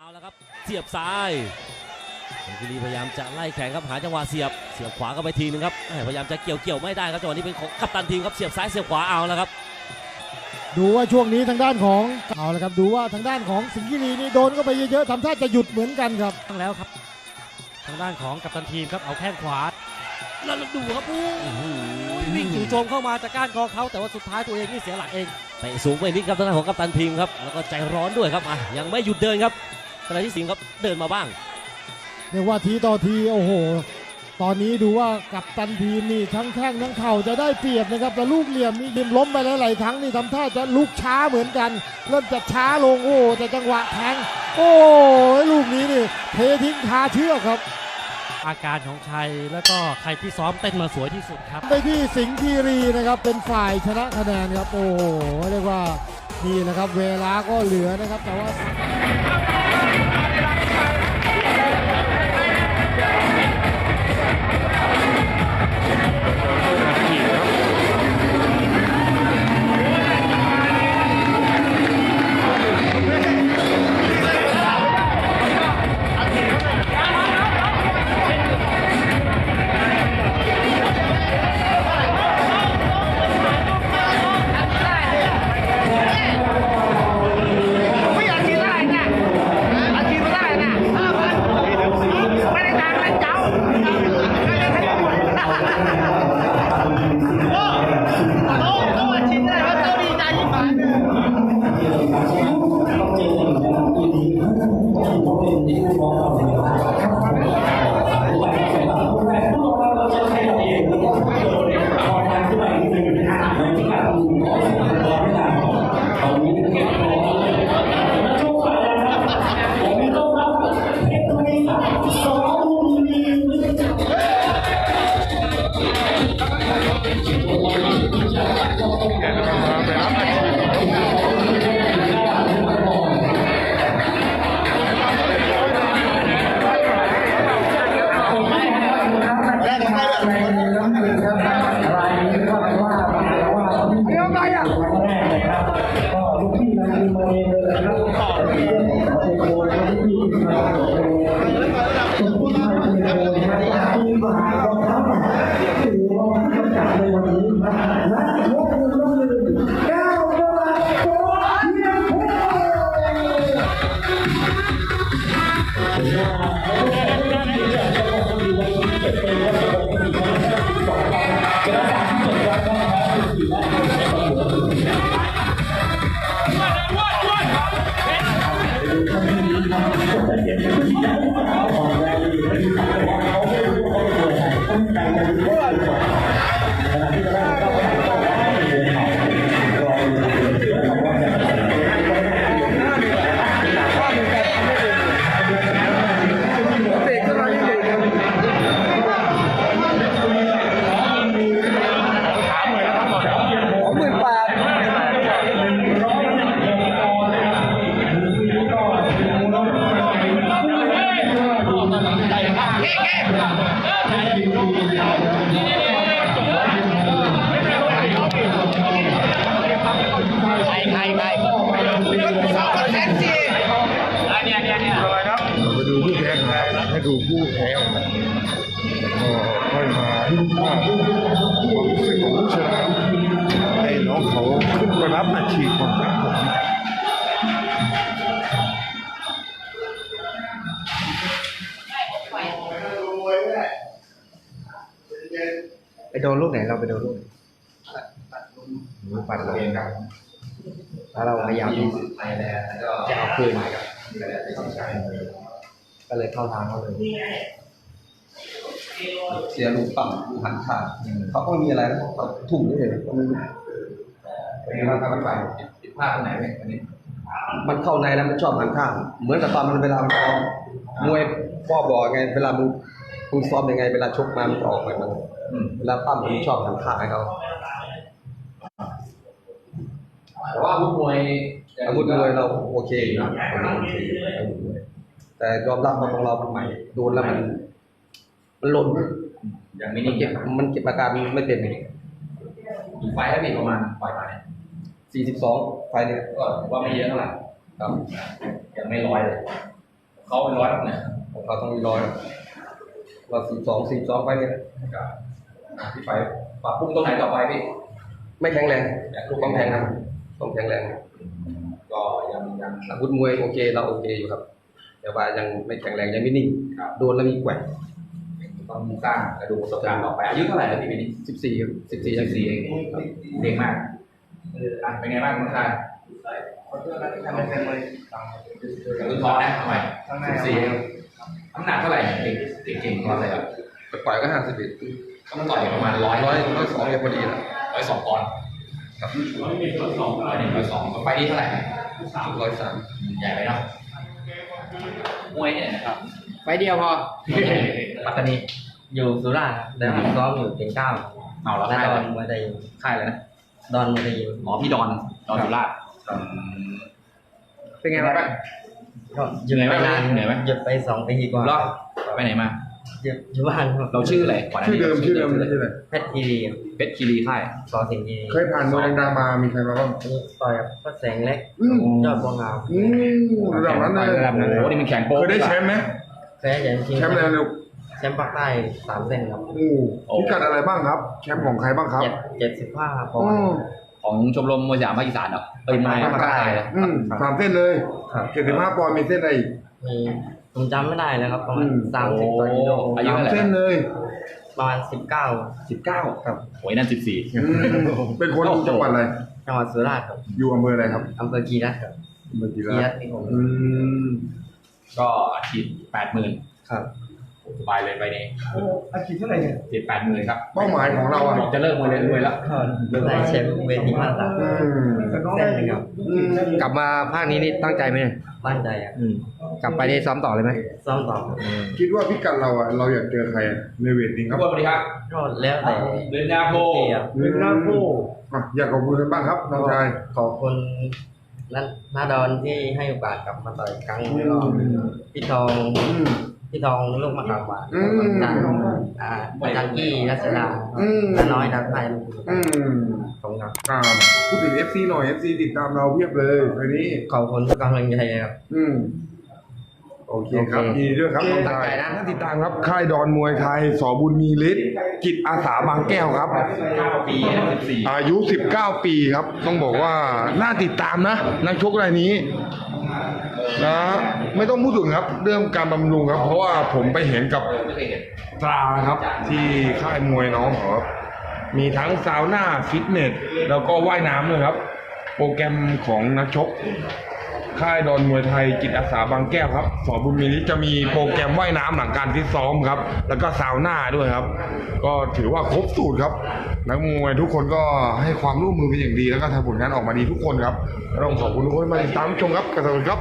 เอาละครับเสียบซ้ายเฮกิรีพยายามจะไล่แข่งครับหาจังหวะเสียบเสียบขวาก็ไปทีนึงครับแหม่พยายามจะเกี่ยวเกี่ยวไม่ได้ครับจังหวะนี้เป็นของกัปตันทีมครับเสียบซ้ายเสียบขวาเอาแล้วครับ ดูว่าช่วงนี้ทางด้านของเอาละครับดูว่าทางด้านของสิงห์กิรีนี่โดนเข้าไปเยอะๆทำท่าจะหยุดเหมือนกันครับตั้งแล้วครับ ทางด้านของกัปตันทีมครับเอาแข้งขวาแล้วดูครับโอ้โหวิ่งจู่โจมเข้ามาจากก้านคอเขาแต่ว่าสุดท้ายตัวเองนี่เสียหลักเองเตะสูงไปนิดครับทางด้านของกัปตันทีมครับแล้วก็ใจร้อนด้วยครับอะยังไม่หยุดเดินครับ ขณะที่สิงห์ครับเดินมาบ้างเรียกว่าทีต่อทีโอ้โห ตอนนี้ดูว่ากับตันทีมนี่ทั้งแข้งทั้งเข่าจะได้เปรียบนะครับแต่ลูกเหลี่ยมนี่ดิมล้มไปหลายๆครั้งนี่ทำท่าจะลุกช้าเหมือนกันเริ่มจะช้าลงโอ้แต่จังหวะแทงโอ้ลูกนี้นี่เททิ้งคาเชือกครับ อาการของใครแล้วก็ใครที่ซ้อมเต้นมาสวยที่สุดครับ ไปที่สิงห์คีรีนะครับเป็นฝ่ายชนะคะแนนครับโอ้โหเรียกว่า นี่นะครับ เวลาก็เหลือนะครับ แต่ว่า มา ให้ดูผู้แพ้ของมันก็ค่อยมาว่าความรู้สึกของผู้ชนะให้น้องเขาขึ้นมารับอาชีพของครับผม ไปโดนลูกไหนเราไปโดนลูกไหนหนูปัดเราเองครับแล้วเราพยายามที่จะเอาคืนก็เลยเข้าทางเขาเลยเสียลูกปั๊มลูกหันขาดเขาก็ไม่มีอะไรนะเขาทุ่มนี่เลยมันเป็นไงบ้างครับพี่ฝ่ายผิดพลาดตรงไหนไหมวันนี้มันเข้าในแล้วมันชอบหันข้าง เหมือนกับตอนมันเวลามันซ้อมมวยพ่อบอกไงเวลามึง มึงซ้อมยังไงเวลาชกมามันจะออกแบบมันเวลาปั้มมันชอบหันข้างให้เขาแต่ว่าอาวุธมวยอาวุธมวยเราโอเคอยู่นะโอเคอาวุธมวยแต่ยอมรับว่าของเรามันใหม่โดนแล้วมันมันหล่นอย่างมิมันินเก็เก็บบมันเก็บอาการไม่เป็นอีกไฟล์แล้วมีประมาณปล่อยมาเนี่ยสี่สิบสองไฟล์เนี่ยก็ถือว่าไม่เยอะเท่าไหร่ครับยังไม่ร้อยเลยเขาเป็นร้อยเนี่ยของเขาต้องมีร้อย เราสี่สองสี่สองไปเนี่ยพี่ไปปรับปรุงตรงไหนต่อไปพี่ไม่แข็งแรงต้องแข็งครับต้องแข็งแรง ก็ยังยังอาวุธมวยโอเค เราโอเคอยู่ครับ แต่ว่ายังไม่แข็งแรงยังไม่นิ่งครับโดนแล้วมีแกว่งต้องสร้างกระดูกประสบการณ์ต่อไปอายุเท่าไหร่แล้วพี่ปีนี้สิบสี่สิบสี่สิบสี่เองเด็กมากอะเป็นไงบ้างน้องชายอย่างรุ่นท้อนะทำไมสิบสี่เอง น้ำหนักเท่าไหร่เด็กเด็กเก่งร้อยเท่าไหร่ครับปล่อยก็ห้าสิบเอ็ดก็ต้องต่อยประมาณร้อยร้อยร้อยสองเนี่ยพอดีนะร้อยสองปอนด์ครับร้อยหนึ่งร้อยสองร้อยสองไปนี้เท่าไหร่ร้อยสามใหญ่ไปเนาะมวยเนี่ยนะครับไปเดียวพอปัตตานีอยู่สุราษฎร์ครับแต่ว่าซ้อมอยู่เก่งเก้าเอาแล้วและค่ายดอะอไรนมวยไทยยิมค่ายอะไรนะดอนมวยไทยยิมหมอพี่ดอนดอนสุราษฎร์เป็นไงบ้าบ้างง ก็หยุดเหนื่อยไหมไปนานเหนื่อยไหม หยุดไปสองปีกว่ารอบไปไหนมา หยุดอยู่บ้านครับเราชื่ออะไรก่อนหน้าชื่อนี้เดิมชื่อเดิมชื่ออะไรเพชรทีวีครับเพชรคีรีค่ายซอสิงห์ทีวีเคยผ่านมวยดังๆมามีใครมาบ้างนี่ต่อยกับพระแสงเล็กอืมยอดบัวงามอืมระดับนั้นเลยระดับนั้นโอ้โหนี่มันแข่งโป๊เคยได้แชมป์ไหมเคยได้แชมป์ชิงแชมป์อะไรเร็วแชมป์ภาคใต้สามเส้นครับโอ้พิกัดอะไรบ้างครับ แชมป์ของใครบ้างครับ เจ็ดเจ็ดสิบห้าปออืนมด์ ของชมรมมวยสยามภาคอีสานเหรอเอ้ยไม่ภาคใต้เลยอืมสามเส้นเลยครับเจ็ดสิบห้าปอนด์มีเส้นอะไรอีก มีผมจำไม่ได้แล้วครับประมาณอืม สามสิบกว่ากิโลอายุสามเท่าไหร่เส้นเลยประมาณสิบเก้าสิบเก้าครับโอ้ยนั่นสิบสี่ อืมเป็นคนจังหวัดอะไร จังหวัดสุราษฎร์ครับอยู่อำเภออะไรครับอำเภอกีรัตครับอำเภอกีกีฬารัตนี่ผมอืมก็อาทิตย์แปดหมื่นครับ สบายเลยไปนี้อาชีพเท่าไหร่เนี่ยเจ็ดแปดหมื่นครับเป้าหมายของเราอะจะเลิกมวยเลยรวยแล้วก็ได้แชมป์เวทีมาตรฐานอืมเส้นหนึงครับอืมกลับมาภาคนี้นี่ตั้งใจไหมเนี่ยบ้านใจครับกลับไปได้ซ้อมต่อเลยไหมซ้อมต่อครับคิดว่าพิกัดเราอะเราอยากเจอใครอะในเวทนี้คครัรับบสวัสดีครับก็แล้วแต่เดินยาโพเกียรติอืมอะอยากขอบคุณกันบ้างครับน้องชายขอบคุณนัทนาดอนที่ให้โอกาสกลับมาต่อยอีกครั้งแล้วก็อืมพี่ทองอืม พี่ทองลูกมะขามหวานอืม อาจารย์อ่าอาจารย์กี้รัชดาอืมน้าน้อยดังไทยอืมขอบคุณครับอ่าพูดถึง FC หน่อย FC ติดตามเราเพียบเลยวันนี้ ขอบคุณทุกกำลังใจครับ อืม โอเคครับโอเคยินดีด้วยครับน้องชายนะติดตามครับ ค่ายดอนมวยไทย สอบุญมีฤทธิ์จิตอาสาบางแก้วครับปีสิบสี่อายุ 19 ปีครับ ต้องบอกว่าน่าติดตามนะ นักชกรายนี้ นะไม่ต้องพูดถึงครับ เรื่องการบำรุงครับ เพราะว่าผมไปเห็นกับตราครับ ที่ค่ายมวยน้องเขาครับมีทั้งซาวน่าฟิตเนสแล้วก็ว่ายน้ำเลยครับ โปรแกรมของนักชก ค่ายดอนมวยไทยจิตอาสาบางแก้วครับสอบุญมีนี้จะมีโปรแกรมว่ายน้ำหลังการฟิตซ้อมครับ แล้วก็ซาวน่าด้วยครับ ก็ถือว่าครบสูตรครับนักมวยทุกคนก็ให้ความร่วมมือเป็นอย่างดีแล้วก็ทำผลงานออกมาดีทุกคนครับต้องขอบคุณทุกคนที่มาติดตามชมครับกระสวัสดีครับ